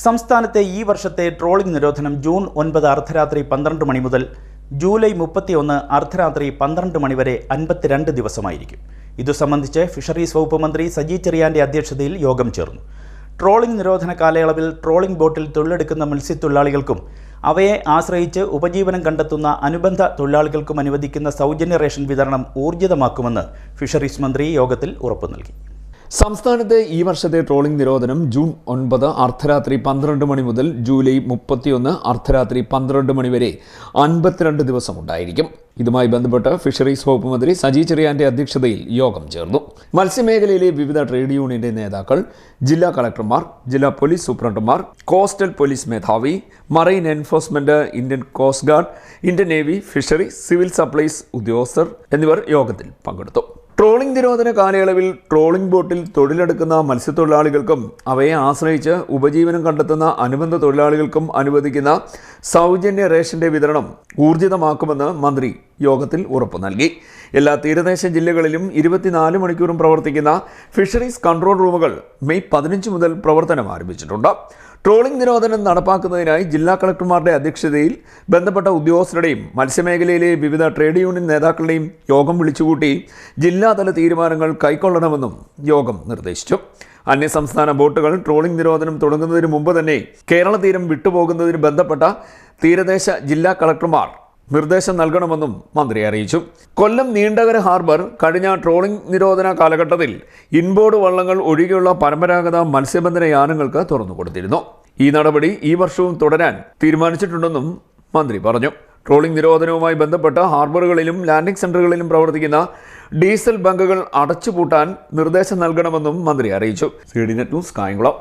സംസ്ഥാനത്തെ ഈ വർഷത്തെ ട്രോളിംഗ് നിരോധനം ജൂൺ ഒൻപത് അർദ്ധരാത്രി പന്ത്രണ്ട് മണി മുതൽ ജൂലൈ മുപ്പത്തിയൊന്ന് അർദ്ധരാത്രി പന്ത്രണ്ട് മണി വരെ അൻപത്തിരണ്ട് ദിവസമായിരിക്കും. ഇതു സംബന്ധിച്ച് ഫിഷറീസ് വകുപ്പ് മന്ത്രി സജി ചെറിയാന്റെ അധ്യക്ഷതയിൽ യോഗം ചേർന്നു. ട്രോളിംഗ് നിരോധന കാലയളവിൽ ട്രോളിംഗ് ബോട്ടിൽ തൊഴിലെടുക്കുന്ന മത്സ്യത്തൊഴിലാളികൾക്കും അവയെ ആശ്രയിച്ച് ഉപജീവനം കണ്ടെത്തുന്ന അനുബന്ധ തൊഴിലാളികൾക്കും അനുവദിക്കുന്ന സൗജന്യ റേഷൻ വിതരണം ഊർജിതമാക്കുമെന്ന് ഫിഷറീസ് മന്ത്രി യോഗത്തിൽ ഉറപ്പു നൽകി. സംസ്ഥാനത്തെ ഈ വർഷത്തെ ട്രോളിംഗ് നിരോധനം ജൂൺ ഒൻപത് അർദ്ധരാത്രി പന്ത്രണ്ട് മണി മുതൽ ജൂലൈ മുപ്പത്തിയൊന്ന് അർദ്ധരാത്രി പന്ത്രണ്ട് മണി വരെ അൻപത്തിരണ്ട് ദിവസം ഉണ്ടായിരിക്കും ഇതുമായി ബന്ധപ്പെട്ട് ഫിഷറീസ് വകുപ്പ് മന്ത്രി സജി ചെറിയാന്റെ അധ്യക്ഷതയിൽ യോഗം ചേർന്നു. മത്സ്യമേഖലയിലെ വിവിധ ട്രേഡ് യൂണിയന്റെ നേതാക്കൾ ജില്ലാ കളക്ടർമാർ ജില്ലാ പോലീസ് സൂപ്രണ്ടുമാർ കോസ്റ്റൽ പോലീസ് മേധാവി marine enforcement Indian coast guard Indian navy fishery civil supplies ഉദ്യോഗസ്ഥർ എന്നിവർ യോഗത്തിൽ പങ്കെടുത്തു. ട്രോളിംഗ് നിരോധന കാലയളവിൽ ട്രോളിംഗ് ബോട്ടിൽ തൊഴിലെടുക്കുന്ന മത്സ്യത്തൊഴിലാളികൾക്കും അവയെ ആശ്രയിച്ച് ഉപജീവനം കണ്ടെത്തുന്ന അനുബന്ധ തൊഴിലാളികൾക്കും അനുവദിക്കുന്ന സൗജന്യ റേഷന്റെ വിതരണം ഊർജിതമാക്കുമെന്ന് മന്ത്രി യോഗത്തിൽ ഉറപ്പു നൽകി. എല്ലാ തീരദേശ ജില്ലകളിലും ഇരുപത്തിനാല് മണിക്കൂറും പ്രവർത്തിക്കുന്ന ഫിഷറീസ് കൺട്രോൾ റൂമുകൾ മെയ് പതിനഞ്ച് മുതൽ പ്രവർത്തനം ആരംഭിച്ചിട്ടുണ്ട്. ട്രോളിംഗ് നിരോധനം നടപ്പാക്കുന്നതിനായി ജില്ലാ കളക്ടർമാരുടെ അധ്യക്ഷതയിൽ ബന്ധപ്പെട്ട ഉദ്യോഗസ്ഥരുടെയും മത്സ്യമേഖലയിലെ വിവിധ ട്രേഡ് യൂണിയൻ നേതാക്കളുടെയും യോഗം വിളിച്ചുകൂട്ടി ജില്ലാതല തീരുമാനങ്ങൾ കൈക്കൊള്ളണമെന്നും യോഗം നിർദ്ദേശിച്ചു. അന്യസംസ്ഥാന ബോട്ടുകൾ ട്രോളിംഗ് നിരോധനം തുടങ്ങുന്നതിന് മുമ്പ് തന്നെ കേരള തീരം വിട്ടുപോകുന്നതിന് ബന്ധപ്പെട്ട തീരദേശ ജില്ലാ കളക്ടർമാർ നിർദ്ദേശം നൽകണമെന്നും മന്ത്രി അറിയിച്ചു. കൊല്ലം നീണ്ടകര ഹാർബർ കഴിഞ്ഞ ട്രോളിംഗ് നിരോധന കാലഘട്ടത്തിൽ ഇൻബോർഡ് വള്ളങ്ങൾ ഒഴികെയുള്ള പരമ്പരാഗത മത്സ്യബന്ധന യാനങ്ങൾക്ക് തുറന്നു കൊടുത്തിരുന്നു. ഈ നടപടി ഈ വർഷവും തുടരാൻ തീരുമാനിച്ചിട്ടുണ്ടെന്നും മന്ത്രി പറഞ്ഞു. ട്രോളിംഗ് നിരോധനവുമായി ബന്ധപ്പെട്ട് ഹാർബറുകളിലും ലാൻഡിംഗ് സെന്ററുകളിലും പ്രവർത്തിക്കുന്ന ഡീസൽ ബങ്കുകൾ അടച്ചുപൂട്ടാൻ നിർദ്ദേശം നൽകണമെന്നും മന്ത്രി അറിയിച്ചു. C D net news Kayamkulam.